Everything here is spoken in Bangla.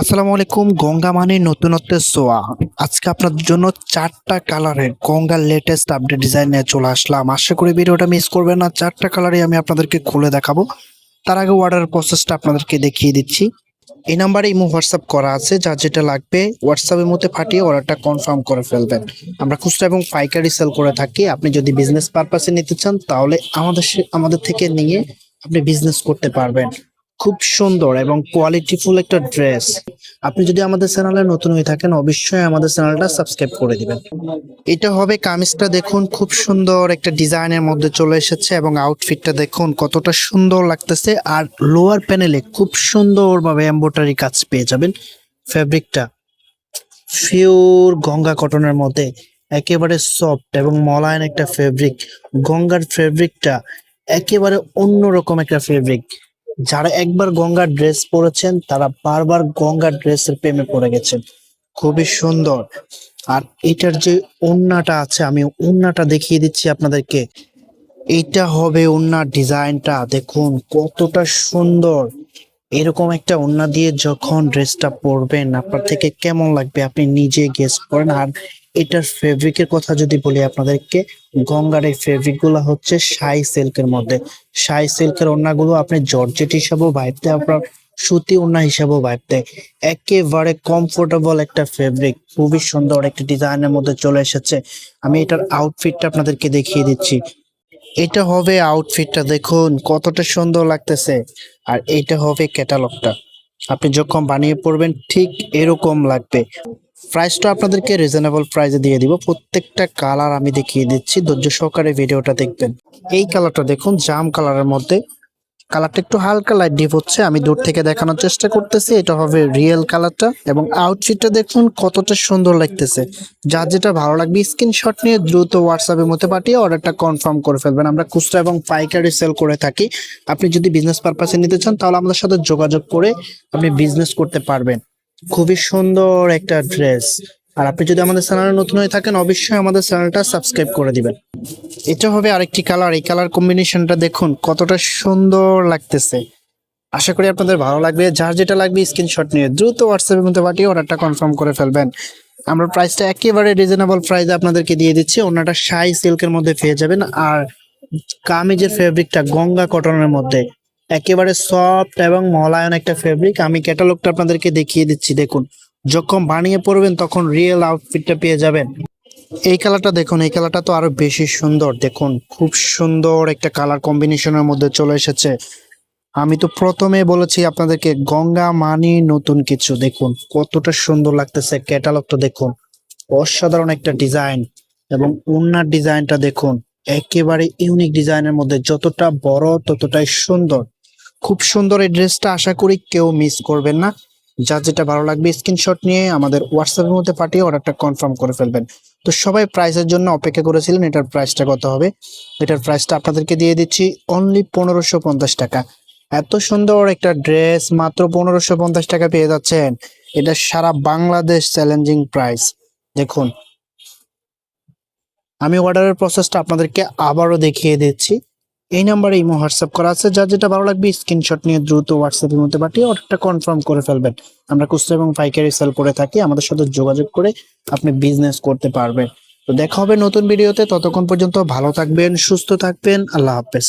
আসসালামু আলাইকুম, গঙ্গা মানে নতুনত্বের সোয়া। আজকে আপনাদের জন্য চারটা কালারের গঙ্গার লেটেস্ট আপডেট ডিজাইন নিয়ে চলে আসলাম। আশা করি ভিডিওটা মিস করবেন না, চারটা কালারই আমি আপনাদেরকে খুলে দেখাবো। তার আগে অর্ডার প্রসেসটা আপনাদেরকে দেখিয়ে দিচ্ছি। এই নাম্বারে ইমো, হোয়াটসঅ্যাপ করা আছে, যা যেটা লাগবে হোয়াটসঅ্যাপের মধ্যে পাঠিয়ে অর্ডারটা কনফার্ম করে ফেলবেন। আমরা খুচরা এবং পাইকারি সেল করে থাকি। আপনি যদি বিজনেস পারপাসে নিতে চান, তাহলে আমাদের আমাদের থেকে নিয়ে আপনি বিজনেস করতে পারবেন। খুব সুন্দর এবং কোয়ালিটিফুল একটা ড্রেস আপনি যদি আমাদের চ্যানেলে নতুন হয়ে থাকেন, অবশ্যই আমাদের চ্যানেলটা সাবস্ক্রাইব করে দিবেন। এটা হবে কামিজটা দেখুন, খুব সুন্দর একটা ডিজাইনের মধ্যে চলে এসেছে এবং আউটফিটটা দেখুন কতটা সুন্দর লাগতেছে। আর লোয়ার প্যানেলে খুব সুন্দরভাবে এম্বোটারি কাজ পেয়ে যাবেন। ফেব্রিকটা পিওর গঙ্গা কটনের মধ্যে, একেবারে সফট এবং মলায়ন একটা ফেব্রিক গঙ্গার ফেব্রিকটা একেবারে অন্যরকম একটা ফেব্রিক যারা একবার গঙ্গার ড্রেস পরেছেন, তারা বারবার গঙ্গার ড্রেসের প্রেমে পড়ে গেছেন। খুবই সুন্দর। আর এটার যে ওন্নাটা আছে, আমি ওন্নাটা দেখিয়ে দিচ্ছি আপনাদেরকে। এইটা হবে ওন্নার ডিজাইনটা। দেখুন, কতটা সুন্দর। এরকম একটা ওন্না দিয়ে যখন ড্রেসটা পরবেন, আপনার থেকে কেমন লাগবে? আপনি নিজে গেস করেন। আর এটার ফেব্রিকের কথা যদি বলি আপনাদেরকে, গঙ্গার এই ফেব্রিকগুলো হচ্ছে শাই সিল্কের মধ্যে। শাই সিল্কের ওড়নাগুলো আপনি জর্জেট হিসাবেও ভাইব দেয়, আপনার সুতি ওড়না হিসাবেও ভাইব দেয়। একেবারে কমফোর্টেবল একটা ফেব্রিক খুবই সুন্দর একটা ডিজাইনের মধ্যে চলে এসেছে। আমি এটার আউটফিটটা আপনাদেরকে দেখিয়ে দিচ্ছি। এটা হবে আউটফিটটা দেখুন কতটা সুন্দর লাগতেছে। আর এটা হবে ক্যাটালগটা আপনি যখন বানিয়ে পড়বেন ঠিক এরকম লাগবে। প্রাইসটা আপনাদেরকে রিজনেবল প্রাইসে দিয়ে দিব। প্রত্যেকটা কালার আমি দেখিয়ে দিচ্ছি। ধৈর্য সহকারে ভিডিওটা দেখবেন। এই কালারটা দেখুন, জাম কালারের মধ্যে। কালারটা একটু হালকা লাইট ডিপ হচ্ছে। আমি দূর থেকে দেখানোর চেষ্টা করতেছি। এটা হবে রিয়েল কালারটা এবং আউটফিটটা দেখুন, কতটা সুন্দর লাগতেছে। যার যেটা ভালো লাগবে স্ক্রিনশট নিয়ে দ্রুত হোয়াটসঅ্যাপের মধ্যে পাঠিয়ে অর্ডারটা কনফার্ম করে ফেলবেন। আমরা খুচরা এবং পাইকারি সেল করে থাকি। আপনি যদি বিজনেস পারপাসে নিতে চান, তাহলে আমাদের সাথে যোগাযোগ করে আপনি বিজনেস করতে পারবেন। খুবই সুন্দর একটা ড্রেস আর আপনি যদি আমাদের চ্যানেলে নতুন হয়ে থাকেন, অবশ্যই আমাদের চ্যানেলটা সাবস্ক্রাইব করে দিবেন। এটা হবে আরেকটি কালার এই কালার কম্বিনেশনটা দেখুন, কতটা সুন্দর লাগতেছে। আশা করি আপনাদের ভালো লাগবে। যার যেটা লাগবে স্ক্রিনশট নিয়ে দ্রুত হোয়াটসঅ্যাপের মধ্যে পাঠিয়ে অর্ডারটা কনফার্ম করে ফেলবেন। আমরা প্রাইসটা একেবারে রিজনেবল প্রাইসে আপনাদেরকে দিয়ে দিচ্ছি। ওনাটা শাই সিল্কের মধ্যে পেয়ে যাবেন। আর কামিজের ফেব্রিকটা গঙ্গা কটনের মধ্যে। একেবারে সফট এবং মলায়ন একটা ফেব্রিক আমি ক্যাটালগটা আপনাদেরকে দেখিয়ে দিচ্ছি, দেখুন। যখন বানিয়ে পড়বেন তখন রিয়েল আউটফিটটা পেয়ে যাবেন। এই কালারটা দেখুন, এই কালারটা তো আরও বেশি সুন্দর। দেখুন, খুব সুন্দর একটা কালার কম্বিনেশনের মধ্যে চলে এসেছে। আমি তো প্রথমে বলেছি আপনাদেরকে, গঙ্গা মানি নতুন কিছু। দেখুন, কতটা সুন্দর লাগতেছে ক্যাটালগটা দেখুন। অসাধারণ একটা ডিজাইন এবং উন্নার ডিজাইনটা দেখুন। একেবারে ইউনিক ডিজাইনের মধ্যে যতটা বড়, ততটাই সুন্দর। খুব সুন্দর এই ড্রেসটা আশা করি কেউ মিস করবেন না। যার যেটা ভালো লাগবে স্ক্রিনশট নিয়ে আমাদের হোয়াটসঅ্যাপের মধ্যে পাঠিয়ে অর্ডারটা কনফার্ম করে ফেলবেন। তো সবাই প্রাইসের জন্য অপেক্ষা করেছিলেন, এটার প্রাইসটা কত হবে? এটার প্রাইসটা আপনাদেরকে দিয়ে দিচ্ছি অনলি পনেরোশো পঞ্চাশ টাকা। এত সুন্দর একটা ড্রেস মাত্র পনেরোশো পঞ্চাশ টাকা পেয়ে যাচ্ছেন। এটা সারা বাংলাদেশ চ্যালেঞ্জিং প্রাইস দেখুন, আমি অর্ডারের প্রসেসটা আপনাদেরকে আবারও দেখিয়ে দিচ্ছি। এই নাম্বারে ইমো, হোয়াটসঅ্যাপ করা আছে। যা যেটা ভালো লাগবে, স্ক্রিনশট নিয়ে দ্রুত হোয়াটসঅ্যাপের মধ্যে পাঠিয়ে অর্ডারটা কনফার্ম করে ফেলবেন। আমরা খুচরা এবং পাইকারি সেল করে থাকি। আমাদের সাথে যোগাযোগ করে আপনি বিজনেস করতে পারবেন। তো দেখা হবে নতুন ভিডিওতে ততক্ষণ পর্যন্ত ভালো থাকবেন, সুস্থ থাকবেন। আল্লাহ হাফেজ।